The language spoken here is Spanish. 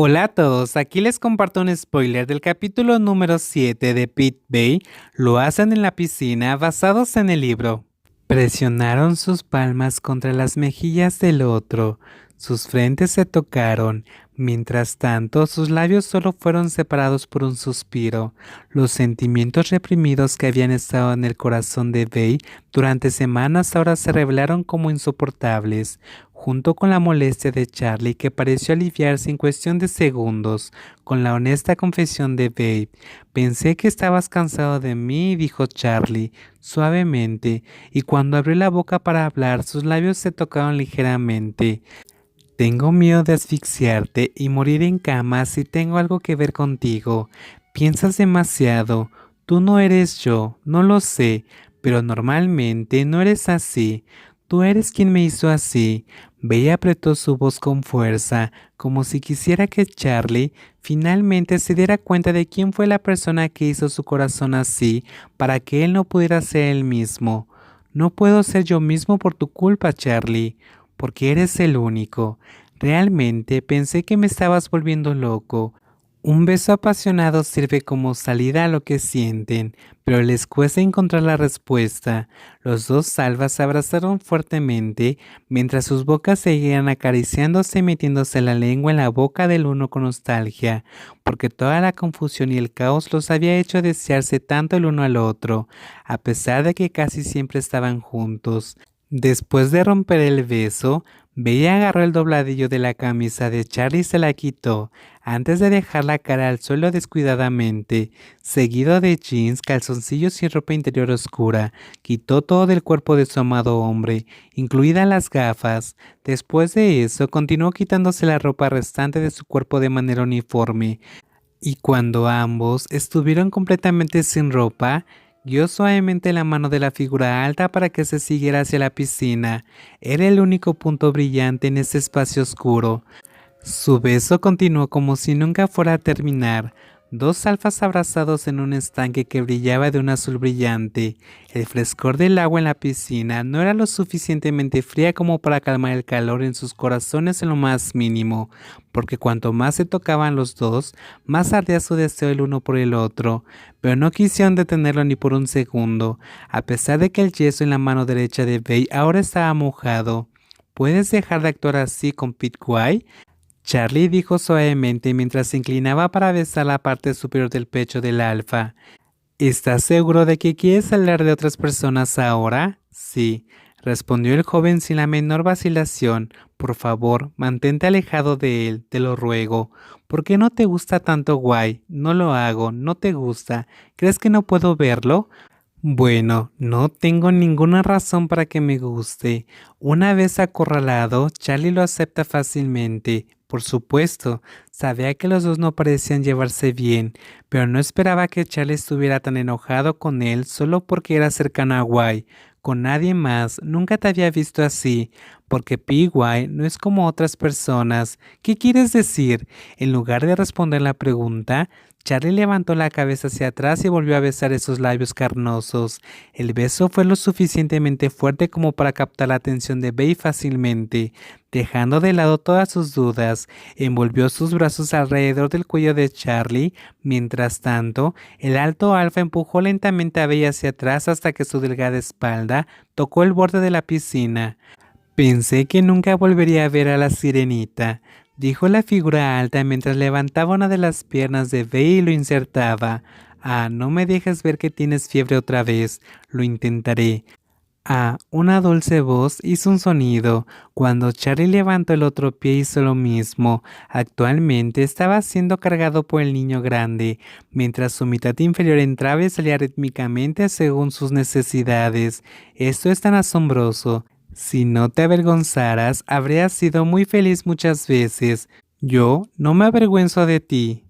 Hola a todos, aquí les comparto un spoiler del capítulo número 7 de Pit Bay, lo hacen en la piscina basados en el libro. Presionaron sus palmas contra las mejillas del otro, sus frentes se tocaron, mientras tanto sus labios solo fueron separados por un suspiro. Los sentimientos reprimidos que habían estado en el corazón de Bey durante semanas ahora se revelaron como insoportables, junto con la molestia de Charlie que pareció aliviarse en cuestión de segundos, con la honesta confesión de Babe. Pensé que estabas cansado de mí, dijo Charlie, suavemente, y cuando abrió la boca para hablar sus labios se tocaron ligeramente. Tengo miedo de asfixiarte y morir en cama si tengo algo que ver contigo. Piensas demasiado. Tú no eres yo, no lo sé, pero normalmente no eres así. Tú eres quien me hizo así. Bella apretó su voz con fuerza, como si quisiera que Charlie finalmente se diera cuenta de quién fue la persona que hizo su corazón así, para que él no pudiera ser él mismo. No puedo ser yo mismo por tu culpa, Charlie porque eres el único. Realmente pensé que me estabas volviendo loco. Un beso apasionado sirve como salida a lo que sienten, pero les cuesta encontrar la respuesta. Los dos salvas se abrazaron fuertemente mientras sus bocas seguían acariciándose y metiéndose la lengua en la boca del uno con nostalgia, porque toda la confusión y el caos los había hecho desearse tanto el uno al otro, a pesar de que casi siempre estaban juntos. Después de romper el beso, Bella agarró el dobladillo de la camisa de Charlie y se la quitó, antes de dejar la cara al suelo descuidadamente, seguido de jeans, calzoncillos y ropa interior oscura. Quitó todo del cuerpo de su amado hombre, incluidas las gafas. Después de eso, continuó quitándose la ropa restante de su cuerpo de manera uniforme. Y cuando ambos estuvieron completamente sin ropa, Guió suavemente la mano de la figura alta para que se siguiera hacia la piscina. Era el único punto brillante en ese espacio oscuro. Su beso continuó como si nunca fuera a terminar. Dos alfas abrazados en un estanque que brillaba de un azul brillante. El frescor del agua en la piscina no era lo suficientemente fría como para calmar el calor en sus corazones en lo más mínimo, porque cuanto más se tocaban los dos, más ardía su deseo el uno por el otro, pero no quisieron detenerlo ni por un segundo, a pesar de que el yeso en la mano derecha de Bey ahora estaba mojado. ¿Puedes dejar de actuar así con Pete Charlie dijo suavemente mientras se inclinaba para besar la parte superior del pecho del alfa. ¿Estás seguro de que quieres hablar de otras personas ahora? Sí, respondió el joven sin la menor vacilación. Por favor, mantente alejado de él, te lo ruego. ¿Por qué no te gusta tanto guay? No lo hago, no te gusta. ¿Crees que no puedo verlo? Bueno, no tengo ninguna razón para que me guste. Una vez acorralado, Charlie lo acepta fácilmente. Por supuesto, sabía que los dos no parecían llevarse bien, pero no esperaba que Charlie estuviera tan enojado con él solo porque era cercano a Guay. Con nadie más, nunca te había visto así, porque P.Y. no es como otras personas. ¿Qué quieres decir? En lugar de responder la pregunta, Charlie levantó la cabeza hacia atrás y volvió a besar esos labios carnosos. El beso fue lo suficientemente fuerte como para captar la atención de Bay fácilmente. Dejando de lado todas sus dudas, envolvió sus brazos alrededor del cuello de Charlie. Mientras tanto, el alto alfa empujó lentamente a Bay hacia atrás hasta que su delgada espalda tocó el borde de la piscina. Pensé que nunca volvería a ver a la sirenita dijo la figura alta mientras levantaba una de las piernas de Bey y lo insertaba. Ah, no me dejes ver que tienes fiebre otra vez. Lo intentaré. Ah, una dulce voz hizo un sonido. Cuando Charlie levantó el otro pie hizo lo mismo. Actualmente estaba siendo cargado por el niño grande, mientras su mitad inferior entraba y salía rítmicamente según sus necesidades. Esto es tan asombroso. Si no te avergonzaras, habrías sido muy feliz muchas veces. Yo no me avergüenzo de ti.